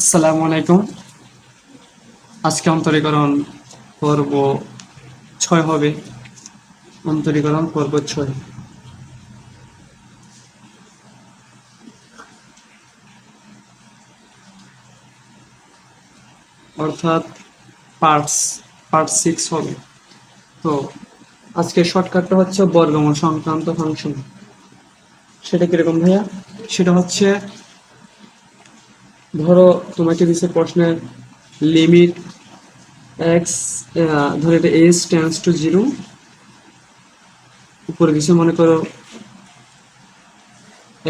আসসালামু আলাইকুম। আজকে অন্তরীকরণ পর্ব ছয় হবে। অন্তরীকরণ পর্ব ছয়। অর্থাৎ পার্টস, পার্ট সিক্স হবে। তো আজকে শর্টকাটটা হচ্ছে বর্গমূল সংক্রান্ত ফাংশন। সেটা কীরকম ভাইয়া? সেটা হচ্ছে ধরো, তোমাকে দিছে প্রশ্নের লিমিট এক্স ধরো এটা এস টেন্স টু জিরো উপরে দিছে, মনে করো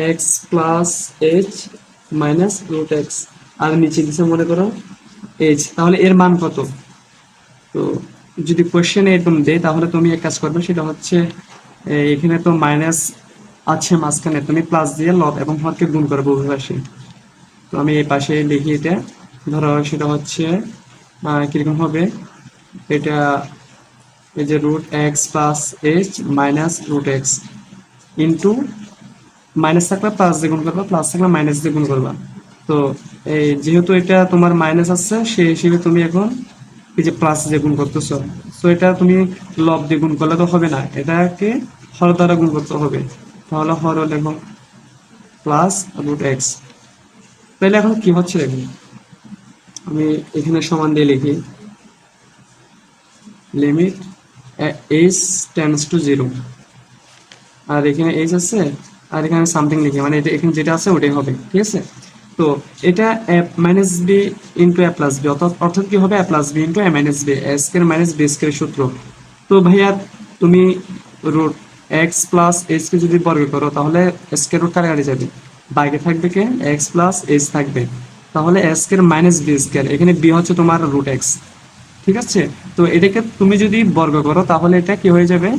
X plus H minus root X আর নিচে দিছে, মনে করো এইচ তাহলে এর মান কত? তো যদি কোয়েশ্চেন এরকম দেয়, তাহলে তুমি এক কাজ করবে, সেটা হচ্ছে এখানে তো মাইনাস আছে মাঝখানে, তুমি প্লাস দিয়ে লব এবং হরকে গুণ করবে পাশে তো আমি এই পাশে লিখি এটা। ধরো সেটা হচ্ছে কীরকম হবে? এটা এই যে root X plus H minus root X into minus থাকলে প্লাস দিয়ে গুণ করবা প্লাস থাকলে মাইনাস দিয়ে গুণ করবা। তো এই যেহেতু এটা তোমার মাইনাস আছে সেই হিসেবে তুমি এখন এই যে প্লাস দিয়ে গুণ করতেছো। তো এটা তুমি লব দিয়ে গুণ করলে তো হবে না, এটাকে হর দ্বারা গুণ করতে হবে। তাহলে হর লেখো প্লাস রুট এক্স তাহলে এখন কি হচ্ছে দেখুন? আমি এখানে সমান দিয়ে লিখি। Limit H tends to zero আর এখানে এইচ আছে, আর এখানে সামথিং লিখি মানে এটা এখানে যেটা আছে ওটাই হবে, ঠিক আছে? তো এটা A minus B into A plus B অর্থাৎ অর্থাৎ কি হবে? A plus B into A minus B A square minus B square সূত্র। তো ভাইয়া, তুমি রুট এক্স প্লাস এইচকে যদি বর্গ করো, তাহলে এস স্কোয়ার রুট কাটাকাটি যাবে। বাইরে থাকবে কে? এক্স প্লাস এইচ থাকবে। তাহলে S square minus B square এখানে বি হচ্ছে তোমার রুট এক্স ঠিক আছে? তো এটাকে তুমি যদি বর্গ করো, তাহলে এটা কি হয়ে যাবে?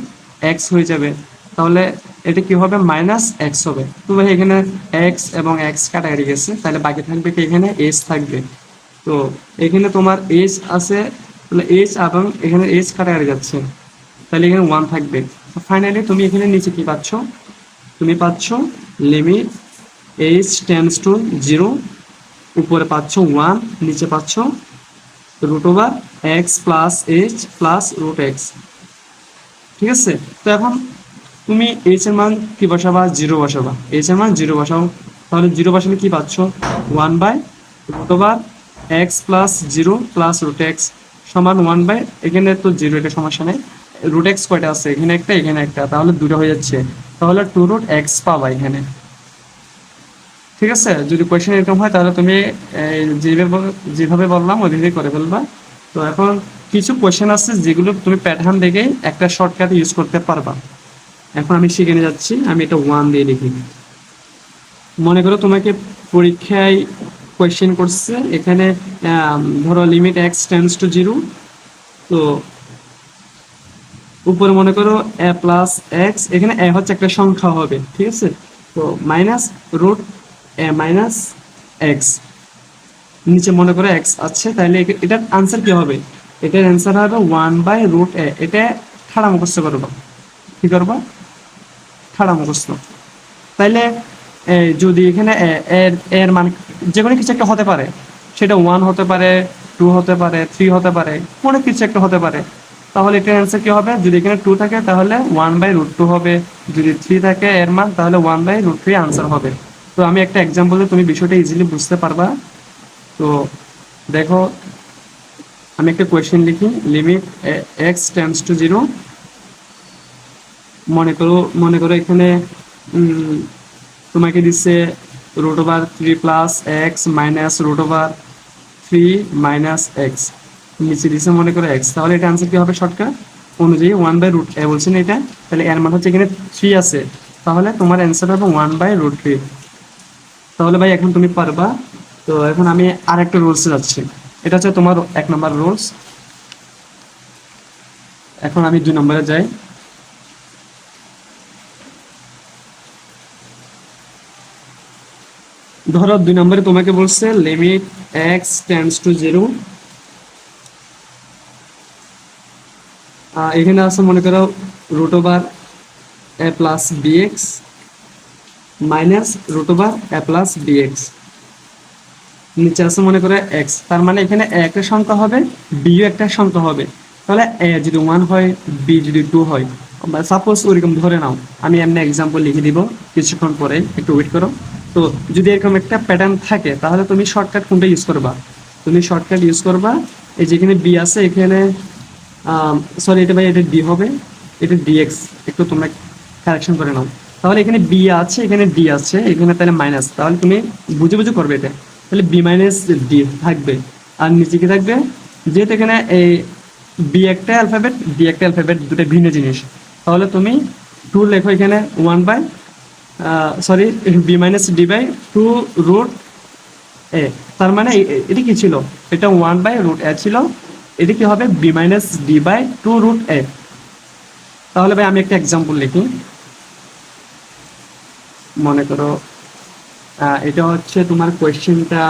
এক্স হয়ে যাবে। তাহলে এটা কি হবে? মাইনাস এক্স হবে। তো এখানে এক্স এবং এক্স কাটাকাটি গেছে। তাহলে বাকি থাকবে কি? এখানে এস থাকবে। তো এখানে তোমার এইচ আছে। তাহলে এইচ এবং এখানে এইচ কাটাকাটি যাচ্ছে। তাহলে এখানে ওয়ান থাকবে। ফাইনালি তুমি এখানে নিচে কি পাচ্ছ? তুমি পাচ্ছ limit H tends to zero উপরে পাচ্ছ ওয়ান নিচে পাচ্ছ root over X plus H plus root X ঠিক আছে? তো এখন তুমি এইচ এর মান কি বসাবা? জিরো বসাবা। এইচ এর মান জিরো বসাও। তাহলে জিরো বসালে কি পাচ্ছ? One by root over X plus zero plus root X সমান ওয়ান বাই এখানে তো জিরো এটা সমস্যা নেই। রুট এক্স কয়টা আছে? এখানে একটা এখানে একটা। তাহলে দুটো হয়ে যাচ্ছে। তাহলে টু রুট এক্স পাবা এখানে। ঠিক আছে? যদি কোয়েশ্চেন এরকম হয়, তাহলে তুমি যেভাবে যেভাবে বললাম, ওইভাবেই করে ফেলবা। তো এখন কিছু কোয়েশ্চেন আছে যেগুলো তুমি প্যাটার্ন দেখে একটা শর্টকাট ইউজ করতে পারবা। এখন আমি শিখে যাচ্ছি, আমি এটা ওয়ান দিয়ে লিখি। মনে করো তোমাকে পরীক্ষায় কোয়েশ্চেন করছে, এখানে ধরো limit X tends to zero তো উপরে মনে করো এ প্লাস এক্স এখানে এ হচ্ছে একটা সংখ্যা হবে, ঠিক আছে? তো minus root A minus X নিচে মনে করো এক্স আছে, তাহলে এটার আনসার কি হবে? এটার অ্যান্সার হবে ওয়ান বাই রুট এ এটা ঠাড়া মুখস্থ করব। কি করব? ঠাড়া মুখস্থ। তাইলে যদি এখানে এর এর মান যে কোনো কিছু একটা হতে পারে। সেটা ওয়ান হতে পারে টু হতে পারে থ্রি হতে পারে, কোনো কিছু একটা হতে পারে। তাহলে এটার অ্যান্সার কি হবে? যদি এখানে টু থাকে, তাহলে ওয়ান বাই রুট টু হবে। যদি থ্রি থাকে এর মান, তাহলে one by root three answer হবে। তো আমি একটা এক্সাম্পলে তুমি বিষয়টা ইজিলি বুঝতে পারবা। তো দেখো, আমি একটা কোয়েশ্চেন লিখি। Limit X tends to zero মনে করো মনে করো এখানে তোমাকে দিচ্ছে root over three plus X minus root over three minus X নিচে দিচ্ছে মনে করো এক্স তাহলে এটা আনসার কি হবে শর্টকাট অনুযায়ী ওয়ান বাই রুট এ বলছেন এটা? তাহলে এর মান হচ্ছে এখানে থ্রি আছে। তাহলে তোমার অ্যান্সার হবে ওয়ান বাই রুট থ্রি তাহলে ভাই, এখন তুমি পারবা। তো এখন আমি আর একটা রুলস যাচ্ছি। এটা হচ্ছে তোমার এক নম্বর রুলস এখন আমি দুই নম্বরে যাই। ধরো দুই নম্বরে তোমাকে বলছে limit X tends to zero এখানে আছে মনে করো root over A plus B X minus root over A plus B X নিচে আছে মনে করে এক্স, তার মানে এখানে এ একটা সংখ্যা হবে, বিও একটা সংখ্যা হবে। তাহলে এ যদি ওয়ান হয়, বি যদি টু হয় সাপোজ ওইরকম ধরে নাও, আমি এমনি এক্সাম্পল লিখে দিব, কিছুক্ষণ পরে, একটু ওয়েট করো। তো যদি এরকম একটা প্যাটার্ন থাকে, তাহলে তুমি শর্টকাট কোনটা ইউজ করবা? তুমি শর্টকাট ইউজ করবা, এই যেখানে বি আছে, এখানে সরি এটা ভাই, এটা ডি হবে, এটা ডিএক্স একটু তোমরা কারেকশন করে নাও। তাহলে এখানে বি আছে, এখানে ডি আছে, এখানে তাহলে মাইনাস তাহলে তুমি বুঝে বুঝে করবে এটা। তাহলে বি মাইনাস ডি থাকবে। আর নিচে কি থাকবে? যেহেতু এখানে এই বি একটা অ্যালফাবেট ডি একটা অ্যালফাবেট দুটো ভিন্ন জিনিস। তাহলে তুমি টু লেখো এখানে one by sorry B minus D by two root A তার মানে এটা কি ছিল? এটা ওয়ান বাই রুট এ ছিল। এটা কি হবে? B minus D by two root A তাহলে ভাই আমি একটা এক্সাম্পল লিখি। মনে করো এটা হচ্ছে তোমার কোয়েশ্চেনটা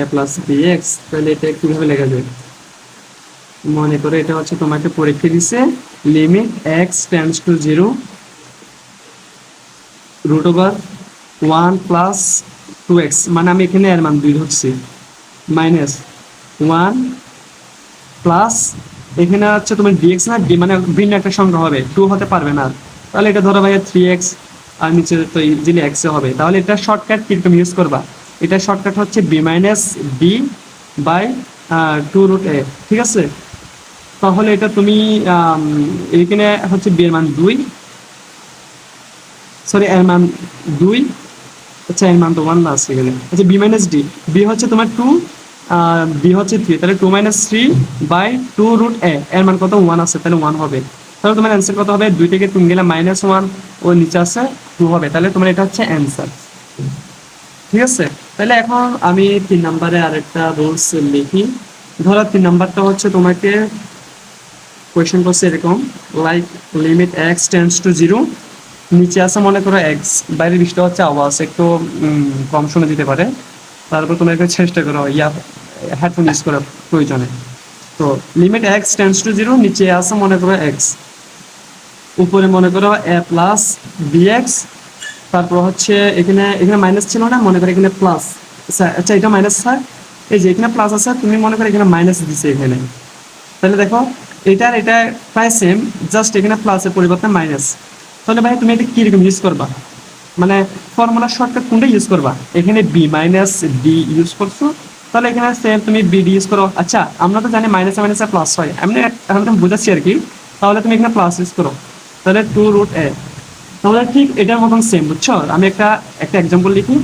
এ প্লাস বি এক্স তাহলে এটা কীভাবে লেখা যায়? মনে করো এটা হচ্ছে তোমাকে পরীক্ষা দিছে limit X tends to zero root over one plus two X মানে আমি এখানে এর মান দুই ধরছি মাইনাস ওয়ান প্লাস এখানে হচ্ছে তোমার ডিএক্স না ডি মানে ভিন্ন একটা সংখ্যা হবে টু হতে পারবে না। তাহলে এটা ধরো ভাইয়া থ্রি এক্স আর নিচে তো ইজিলি এক্সে হবে। তাহলে এটা শর্টকাট কীরকম ইউজ করবা? এটা শর্টকাট হচ্ছে B minus B by two root A ঠিক আছে? তাহলে এটা তুমি এখানে হচ্ছে বি এর মান দুই। সরি এর মান দুই। আচ্ছা এর মান তো ওয়ান না আছে এখানে আচ্ছা বি মাইনাস ডি বি হচ্ছে তোমার টু বি হচ্ছে থ্রি তাহলে two minus three by two root A এর মান কত? ওয়ান আছে, তাহলে ওয়ান হবে। তাহলে তোমার অ্যান্সার কত হবে? দুই থেকে তিন গেলে মাইনাস ওয়ান ও নিচে আছে টু হবে। তাহলে তোমার এটা হচ্ছে অ্যান্সার ঠিক আছে? তাহলে এখন আমি তিন নম্বরে আরেকটা রুলস লিখি। ধরো তিন নাম্বারটা হচ্ছে তোমাকে কোয়েশ্চেন করছে এরকম like limit X tends to zero নিচে আছে মনে করো এক্স বাইরে বৃষ্টি হচ্ছে আওয়াজ, একটু কম শোনা দিতে পারে। তারপর তোমরা একটু চেষ্টা করো, ইয়া হেডফোন ইউজ করার প্রয়োজনে। তো limit X tends to zero নিচে আছে মনে করো এক্স উপরে মনে করো এ প্লাস বিএক্স তারপর হচ্ছে এখানে এখানে মাইনাস ছিল না? মনে করো এখানে প্লাস আচ্ছা এটা মাইনাস স্যার এই যে এখানে প্লাস আছে, তুমি মনে করো এখানে মাইনাস দিছে এখানে। তাহলে দেখো এটার এটা প্রায় সেম জাস্ট এখানে প্লাসের পরিবর্তে মাইনাস তাহলে ভাই, তুমি এটা কীরকম ইউজ করবা? মানে ফর্মুলা শর্টকাট কোনটা ইউজ করবা? এখানে বি মাইনাস ডি ইউজ করছ। তাহলে এখানে সেম তুমি বি ডি ইউজ করো। আচ্ছা আমরা তো জানি মাইনাসে মাইনাসে প্লাস হয়। এখন আমি বোঝাচ্ছি আর কি। তাহলে তুমি এখানে প্লাস ইউজ করো। তাহলে টু রুট এ তাহলে ঠিক এটার মতন সেম বুঝছ? আমি একটা একটা এক্সাম্পল লিখি।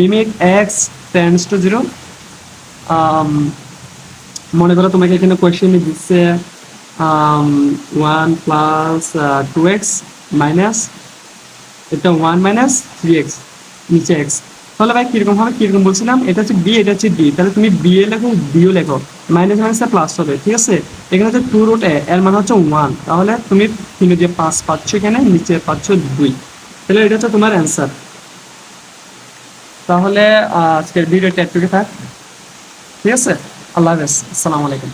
Limit X tends to zero মনে করো তোমাকে এখানে কোয়েশ্চেন দিচ্ছে one plus two X minus এটা ওয়ান মাইনাস থ্রি এক্স নিচে এক্স তাহলে ভাই কীরকম হবে, কীরকম বলছিলাম? এটা হচ্ছে বি এটা হচ্ছে ডি তাহলে তুমি বি এ লেখো বিও লেখো। মাইনাস মাইনাসে প্লাস হবে, ঠিক আছে? এখানে হচ্ছে টু রুট এ এর মানে হচ্ছে ওয়ান তাহলে তুমি তিনে দিয়ে পাঁচ পাচ্ছ এখানে, নিচে পাচ্ছ দুই। তাহলে এটা হচ্ছে তোমার অ্যান্সার তাহলে আজকের ভিডিওটা একটু থাক। ঠিক আছে? আল্লাহ হাফেজ। আসসালামু আলাইকুম।